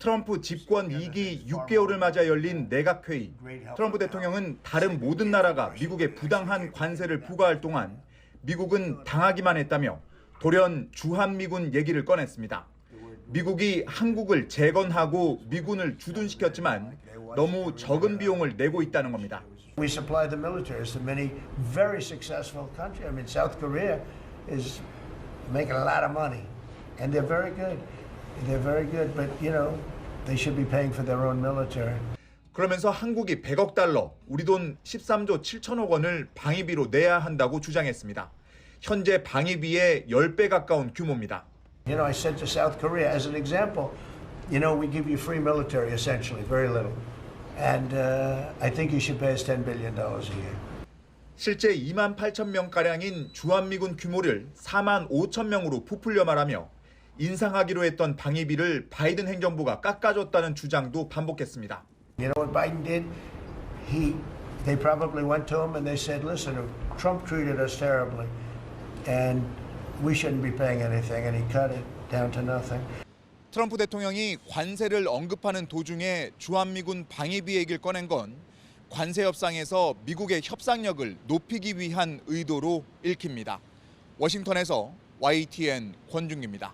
트럼프 집권 2기 6개월을 맞아 열린 내각회의. 트럼프 대통령은 다른 모든 나라가 미국에 부당한 관세를 부과할 동안 미국은 당하기만 했다며 돌연 주한미군 얘기를 꺼냈습니다. 미국이 한국을 재건하고 미군을 주둔시켰지만 너무 적은 비용을 내고 있다는 겁니다. They're very good, but you know, they should be paying for their own military. 그러면서 한국이 100억 달러, 우리 돈 13조 7천억 원을 방위비로 내야 한다고 주장했습니다. 현재 방위비의 10배 가까운 규모입니다. You know, I said to South Korea, as an example, you know, we give you free military essentially, very little, and uh, I think you should pay us 10 billion dollars a year. 실제 2만 8천 명가량인 주한미군 규모를 4만 5천 명으로 부풀려 말하며 인상하기로 했던 방위비를 바이든 행정부가 깎아줬다는 주장도 반복했습니다. You know what Biden did? He, they probably went to him and they said, "Listen, Trump treated us terribly, and we shouldn't be paying anything," and he cut it down to nothing. 트럼프 대통령이 관세를 언급하는 도중에 주한미군 방위비 얘기를 꺼낸 건 관세 협상에서 미국의 협상력을 높이기 위한 의도로 읽힙니다. 워싱턴에서 YTN 권중기입니다.